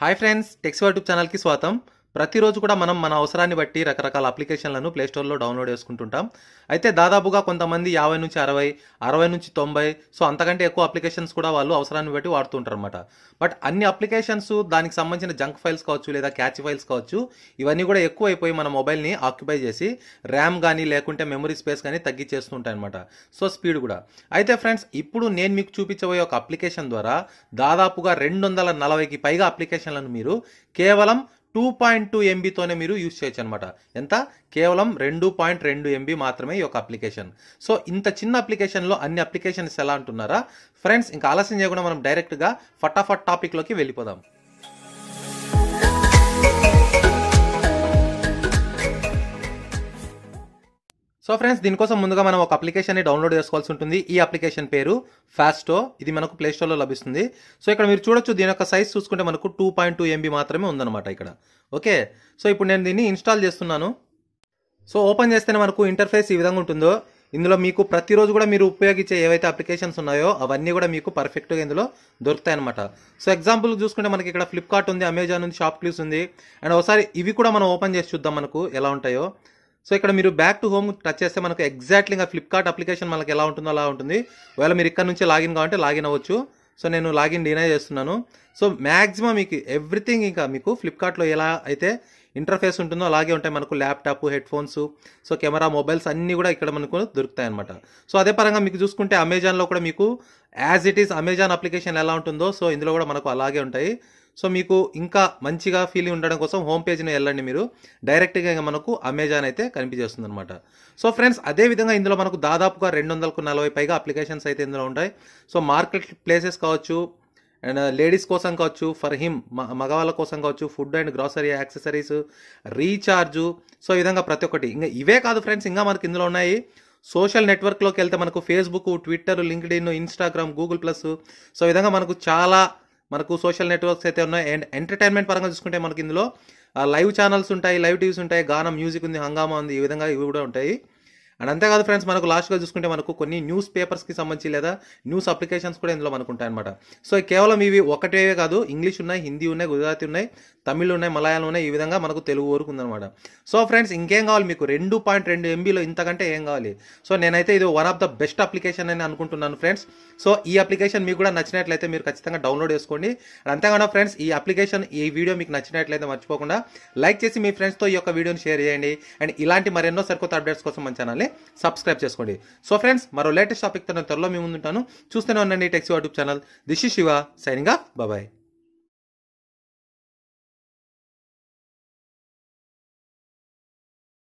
Hi friends tax YouTube ఛానల్కి స్వాగతం ప్రతిరోజు కూడా మనం మన అవసరాన్ని బట్టి రకరకాల అప్లికేషన్లను ప్లేస్టోర్లో డౌన్లోడ్ చేసుకుంటుంటాం. అయితే దాదాపుగా కొంతమంది యాభై నుంచి అరవై అరవై నుంచి తొంభై సో అంతకంటే ఎక్కువ అప్లికేషన్స్ కూడా వాళ్ళు అవసరాన్ని బట్టి వాడుతుంటారు అనమాట బట్ అన్ని అప్లికేషన్స్ దానికి సంబంధించిన జంక్ ఫైల్స్ కావచ్చు లేదా క్యాచ్ ఫైల్స్ కావచ్చు ఇవన్నీ కూడా ఎక్కువ అయిపోయి మన మొబైల్ని ఆక్యుపై చేసి ర్యామ్ కానీ లేకుంటే మెమరీ స్పేస్ కానీ తగ్గించేస్తుంటాయి అనమాట సో స్పీడ్ కూడా. అయితే ఫ్రెండ్స్ ఇప్పుడు నేను మీకు చూపించబోయే ఒక అప్లికేషన్ ద్వారా దాదాపుగా రెండు వందల నలభైకి పైగా అప్లికేషన్లను మీరు కేవలం టూ పాయింట్ టూ ఎంబీతోనే మీరు యూజ్ చేయొచ్చు అనమాట ఎంత? కేవలం రెండు పాయింట్ రెండు ఎంబీ మాత్రమే ఈ యొక్క అప్లికేషన్. సో ఇంత చిన్న అప్లికేషన్లో అన్ని అప్లికేషన్స్ ఎలా అంటున్నారా? ఫ్రెండ్స్ ఇంకా ఆలస్యం చేయకుండా మనం డైరెక్ట్గా ఫటాఫట్ టాపిక్లోకి వెళ్ళిపోదాం. సో ఫ్రెండ్స్ దీనికోసం ముందుగా మనం ఒక అప్లికేషన్ని డౌన్లోడ్ చేసుకోవాల్సి ఉంటుంది. ఈ అప్లికేషన్ పేరు ఫాస్టో ఇది మనకు ప్లే స్టోర్లో లభిస్తుంది. సో ఇక్కడ మీరు చూడొచ్చు దీని యొక్క సైజ్ చూసుకుంటే మనకు టూ పాయింట్ టూ ఎంబీ మాత్రమే ఉందన్నమాట ఇక్కడ. ఓకే? సో ఇప్పుడు నేను దీన్ని ఇన్స్టాల్ చేస్తున్నాను. సో ఓపెన్ చేస్తేనే మనకు ఇంటర్ఫేస్ ఈ విధంగా ఉంటుందో ఇందులో మీకు ప్రతిరోజు కూడా మీరు ఉపయోగించే ఏవైతే అప్లికేషన్స్ ఉన్నాయో అవన్నీ కూడా మీకు పర్ఫెక్ట్గా ఇందులో దొరుకుతాయి అనమాట సో ఎగ్జాంపుల్ చూసుకుంటే మనకి ఇక్కడ ఫ్లిప్కార్ట్ ఉంది అమెజాన్ ఉంది షాప్ క్లూస్ ఉంది. అండ్ ఒకసారి ఇవి కూడా మనం ఓపెన్ చేసి చూద్దాం మనకు ఎలా ఉంటాయో. సో ఇక్కడ మీరు బ్యాక్ టు హోమ్ టచ్ చేస్తే మనకు ఎగ్జాక్ట్లీగా ఇంకా ఫ్లిప్కార్ట్ అప్లికేషన్ మనకి ఎలా ఉంటుందో అలా ఉంటుంది. ఒకవేళ మీరు ఇక్కడ నుంచి లాగిన్ కావాలంటే లాగిన్ అవ్వచ్చు. సో నేను లాగిన్ డినై చేస్తున్నాను. సో మ్యాక్సిమం మీకు ఎవ్రీథింగ్ ఇంకా మీకు ఫ్లిప్కార్ట్లో ఎలా అయితే ఇంటర్ఫేస్ ఉంటుందో అలాగే ఉంటాయి మనకు laptop headphones so camera mobiles అన్నీ కూడా ఇక్కడ మనకు దొరుకుతాయి అనమాట సో అదే పరంగా మీకు చూసుకుంటే అమెజాన్లో కూడా మీకు as it is Amazon application ఎలా ఉంటుందో సో ఇందులో కూడా మనకు అలాగే ఉంటాయి. సో మీకు ఇంకా మంచిగా ఫీలింగ్ ఉండడం కోసం హోమ్ పేజ్ని వెళ్ళండి మీరు. డైరెక్ట్గా ఇంకా మనకు అమెజాన్ అయితే కనిపించేస్తుంది అనమాట సో ఫ్రెండ్స్ అదే విధంగా ఇందులో మనకు దాదాపుగా రెండు వందలకు నలభై పైగా అప్లికేషన్స్ అయితే ఇందులో ఉంటాయి. సో మార్కెట్ ప్లేసెస్ కావచ్చు అండ్ లేడీస్ uh, కోసం కావచ్చు ఫర్ హిమ్ మగవాళ్ళ కోసం కావచ్చు food and grocery accessories recharge so ఈ విధంగా ప్రతి ఒక్కటి. ఇంకా ఇవే కాదు ఫ్రెండ్స్ ఇంకా మనకి ఇందులో ఉన్నాయి. సోషల్ నెట్వర్క్లోకి వెళ్తే మనకు Facebook Twitter LinkedIn Instagram Google plus so విధంగా మనకు చాలా మనకు సోషల్ నెట్వర్క్స్ అయితే ఉన్నాయి అండ్ ఎంటర్టైన్మెంట్ పరంగా చూసుకుంటే మనకి ఇందులో లైవ్ ఛానల్స్ ఉంటాయి లైవ్ టీవీస్ ఉంటాయి గానం మ్యూజిక్ ఉంది హంగామా ఉంది ఈ విధంగా ఇవి కూడా ఉంటాయి. అండ్ అంతేకాదు ఫ్రెండ్స్ మనకు లాస్ట్గా చూసుకుంటే మనకు కొన్ని న్యూస్ పేపర్స్కి సంబంధించి లేదా న్యూస్ అప్లికేషన్స్ కూడా ఇందులో మనకు ఉంటాయి అనమాట సో కేవలం ఇవి ఒకటే కాదు ఇంగ్లీష్ ఉన్నాయి హిందీ ఉన్నాయి గుజరాతీ ఉన్నాయి తమిళ్ ఉన్నాయి మలయాళం ఉన్నాయి ఈ విధంగా మనకు తెలుగు వరకు ఉందన్నమాట. సో ఫ్రెండ్స్ ఇంకేం కావాలి మీకు? రెండు పాయింట్ రెండు ఎంబీలో ఇంతకంటే ఏం కావాలి? సో నేనైతే ఇది one of the best application అని అనుకుంటున్నాను ఫ్రెండ్స్ సో ఈ అప్లికేషన్ మీకు కూడా నచ్చినట్లయితే మీరు ఖచ్చితంగా డౌన్లోడ్ చేసుకోండి. అండ్ అంతేకాకుండా ఫ్రెండ్స్ ఈ అప్లికేషన్ ఈ వీడియో మీకు నచ్చినట్లయితే మర్చిపోకుండా లైక్ చేసి మీ ఫ్రెండ్స్తో ఈ యొక్క వీడియోని షేర్ చేయండి. అండ్ ఇలాంటి మరెన్నో సరికొత్త అప్డేట్స్ కోసం మన ఛానల్ని సబ్స్క్రైబ్ చేసుకోండి. సో ఫ్రెండ్స్ మరో లేటెస్ట్ టాపిక్తో నేను త్వరలో మీ ముందుంటాను. చూస్తూనే ఉండండి tax YouTube channel. This is Shiva signing off